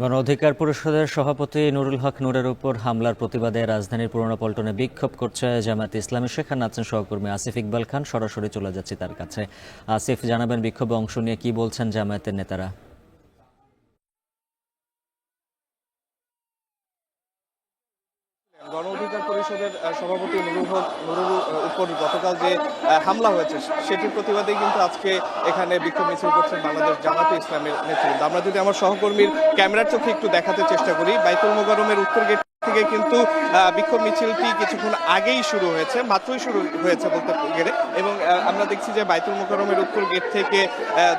গণ অধিকার পরিষদের সভাপতি নুরুল হক নুরের উপর হামলার প্রতিবাদে রাজধানীর পুরনো পল্টনে বিক্ষোভ করছে জামাত ইসলামী। সেখানে আছেন সহকর্মী আসিফ ইকবাল খান। সরাসরি চলে যাচ্ছে তার কাছে। আসিফ, জানাবেন বিক্ষোভে অংশ নিয়ে কি বলছেন জামায়াতের নেতারা? গণ অধিকার পরিষদের সভাপতি নুরুল হক, নুরুল উপর গতকাল যে হামলা হয়েছে, সেটির প্রতিবাদে কিন্তু আজকে এখানে বিক্ষোভ মিছিল করছেন বাংলাদেশ জামাতে ইসলামের নেতৃবৃন্দ। আমরা যদি আমার সহকর্মীর ক্যামেরার চোখে একটু দেখাতে চেষ্টা করি, বাইতুল মোকারমের উত্তর গেট থেকে কিন্তু বিক্ষোভ মিছিলটি কিছুক্ষণ আগেই শুরু হয়েছে, মাত্রই শুরু হয়েছে বলতে গেলে। এবং আমরা দেখছি যে বাইতুল মোকারমের উত্তর গেট থেকে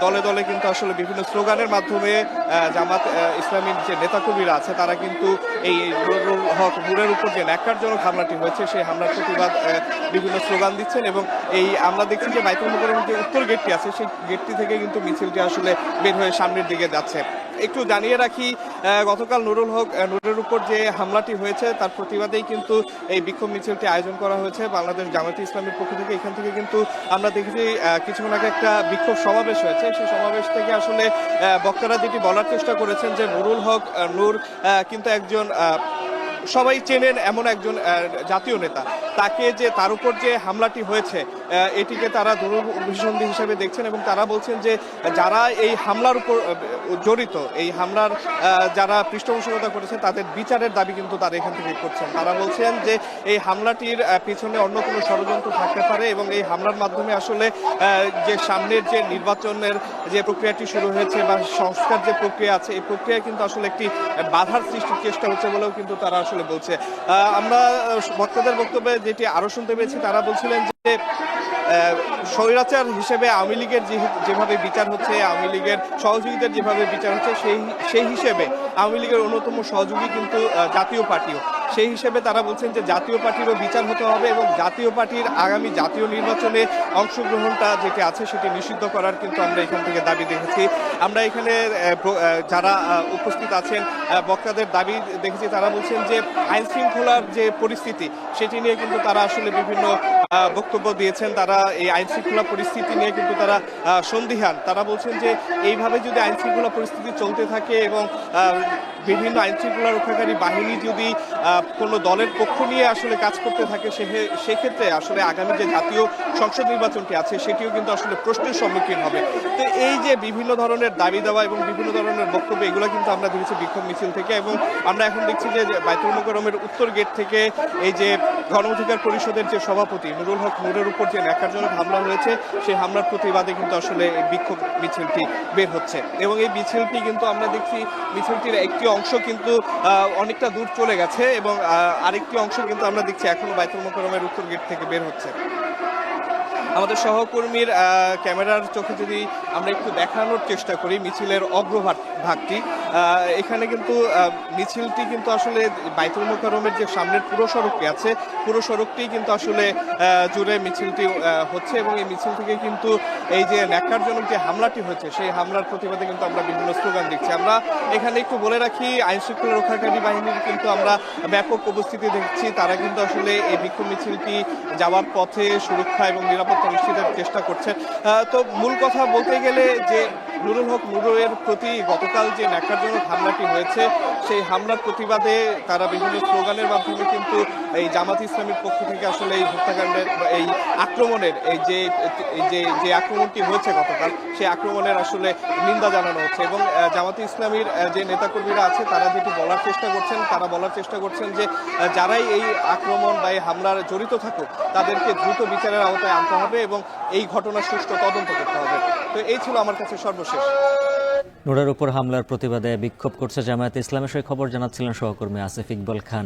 দলে দলে কিন্তু আসলে বিভিন্ন স্লোগানের মাধ্যমে জামাত ইসলামীর যে নেতাকর্মীরা আছে, তারা কিন্তু এই নুরুল হক নূরের উপর যে ন্যাক্কারজনক হামলাটি হয়েছে, সেই হামলার প্রতিবাদ বিভিন্ন স্লোগান দিচ্ছেন। এবং এই আমরা দেখছি যে বাইতুল মোকারমের যে উত্তর গেটটি আছে, সেই গেটটি থেকে কিন্তু মিছিলটি আসলে বের হয়ে সামনের দিকে যাচ্ছে। একটু জানিয়ে রাখি গতকাল নুরুল হক নূরের উপর যে হামলাটি হয়েছে তার প্রতিবাদেই কিন্তু এই বিক্ষোভ মিছিলটি আয়োজন করা হয়েছে। বাংলাদেশ জামায়াতে ইসলামের পক্ষ থেকে এখান থেকে কিন্তু আমরা দেখেছি কিছুক্ষণ আগে একটা বিক্ষোভ সমাবেশ হয়েছে। সেই সমাবেশ থেকে আসলে বক্তারা যেটি বলার চেষ্টা করেছেন যে নুরুল হক নূর কিন্তু একজন সবাই চেনেন এমন একজন জাতীয় নেতা। তাকে যে তার উপর যে হামলাটি হয়েছে এটিকে তারা দুরভিসন্ধি হিসেবে দেখছেন এবং তারা বলছেন যে যারা এই হামলার উপর জড়িত, এই হামলার যারা পৃষ্ঠপোষকতা করেছেন, তাদের বিচারের দাবি কিন্তু তারা এখান থেকে করছেন। তারা বলছেন যে এই হামলাটির পিছনে অন্য কোনো ষড়যন্ত্র থাকতে পারে এবং এই হামলার মাধ্যমে আসলে যে সামনের যে নির্বাচনের যে প্রক্রিয়াটি শুরু হয়েছে বা সংস্কার যে প্রক্রিয়া আছে, এই প্রক্রিয়া কিন্তু আসলে একটি বাধার সৃষ্টির চেষ্টা হচ্ছে বলেও কিন্তু তারা আসলে বলছে। আমরা বক্তাদের বক্তব্যে যেটি আরও শুনতে পেয়েছি, তারা বলছিলেন যে স্বৈরাচার হিসেবে আওয়ামী লীগের যেভাবে বিচার হচ্ছে, আওয়ামী লীগের সহযোগীদের যেভাবে বিচার হচ্ছে, সেই সেই হিসেবে আওয়ামী লীগের অন্যতম সহযোগী কিন্তু জাতীয় পার্টিও। সেই হিসেবে তারা বলছেন যে জাতীয় পার্টিরও বিচার হতে হবে এবং জাতীয় পার্টির আগামী জাতীয় নির্বাচনে অংশগ্রহণটা যেটি আছে সেটি নিষিদ্ধ করার কিন্তু আমরা এখান থেকে দাবি দেখেছি। আমরা এখানে যারা উপস্থিত আছেন বক্তাদের দাবি দেখেছি, তারা বলছেন যে আইন শৃঙ্খলার যে পরিস্থিতি, সেটি নিয়ে কিন্তু তারা আসলে বিভিন্ন বক্তব্য দিয়েছেন। তারা এই আইন শৃঙ্খলা পরিস্থিতি নিয়ে কিন্তু তারা সন্দিহান। তারা বলছেন যে এইভাবে যদি আইন শৃঙ্খলা পরিস্থিতি চলতে থাকে এবং বিভিন্ন আইন শৃঙ্খলা রক্ষাকারী বাহিনী যদি কোনো দলের পক্ষ নিয়ে আসলে কাজ করতে থাকে সেক্ষেত্রে আসলে আগামী যে জাতীয় সংসদ নির্বাচনটি আছে, সেটিও কিন্তু আসলে প্রশ্নের সম্মুখীন হবে। তো এই যে বিভিন্ন ধরনের দাবি দেওয়া এবং বিভিন্ন ধরনের বক্তব্য, এগুলো কিন্তু আমরা দেখেছি বিক্ষোভ মিছিল থেকে এবং আমরা এখন দেখছি যে বাইতুল উত্তর গেট থেকে এই যে গণ অধিকার পরিষদের যে সভাপতি নুরুল হক নূরের উপর যে ন্যাকারজনক হামলা হয়েছে, সেই হামলার প্রতিবাদে কিন্তু আসলে বিক্ষোভ মিছিলটি বের হচ্ছে। এবং এই মিছিলটি কিন্তু আমরা দেখছি, মিছিলটির একটি অংশ কিন্তু অনেকটা দূর চলে গেছে এবং আরেকটি অংশ কিন্তু আমরা দেখছি এখনও বাইতুল মোকরমের উত্তর গেট থেকে বের হচ্ছে। আমাদের সহকর্মীর ক্যামেরার চোখে যদি আমরা একটু দেখানোর চেষ্টা করি মিছিলের অগ্রভাগ ভাগটি এখানে কিন্তু মিছিলটি কিন্তু আসলে বাইতুল মোকারমের যে সামনের পুরো সড়কটি আছে, পুরো সড়কটি কিন্তু আসলে জুড়ে মিছিলটি হচ্ছে এবং এই মিছিল থেকে কিন্তু এই যে ন্যাক্কারজনক যে হামলাটি হয়েছে, সেই হামলার প্রতিবাদে কিন্তু আমরা বিভিন্ন স্লোগান দেখছি আমরা এখানে একটু বলে রাখি আইন শৃঙ্খলা রক্ষাকারী বাহিনীর কিন্তু আমরা ব্যাপক উপস্থিতি দেখছি। তারা কিন্তু আসলে এই বিক্ষোভ মিছিলটি যাওয়ার পথে সুরক্ষা এবং নিরাপত্তা নিশ্চিতের চেষ্টা করছে। তো মূল কথা বলতে গেলে যে নুরুল হক নুরুলের প্রতি গতকাল যে ন্যাকারজনক হামলাটি হয়েছে সেই হামলার প্রতিবাদে তারা বিভিন্ন স্লোগানের মাধ্যমে কিন্তু এই জামাত ইসলামের পক্ষ থেকে আসলে এই হত্যাকাণ্ডের এই আক্রমণের, এই যে যে যে আক্রমণটি হয়েছে গতকাল, সেই আক্রমণের আসলে নিন্দা জানানো হচ্ছে। এবং জামাতে ইসলামীর যে নেতাকর্মীরা আছে, তারা যেটি বলার চেষ্টা করছেন, তারা বলার চেষ্টা করছেন যে যারাই এই আক্রমণ বা এই হামলার জড়িত থাকুক, তাদেরকে দ্রুত বিচারের আওতায় আনতে হবে এবং এই ঘটনার সুষ্ঠু তদন্ত করতে হবে। তো এই ছিল আমার কাছে সর্বশেষ। নূরের উপর হামলার প্রতিবাদে বিক্ষোভ করছে জামায়াত ইসলামের সেই খবর জানাচ্ছিলেন সহকর্মী আসিফ ইকবাল খান।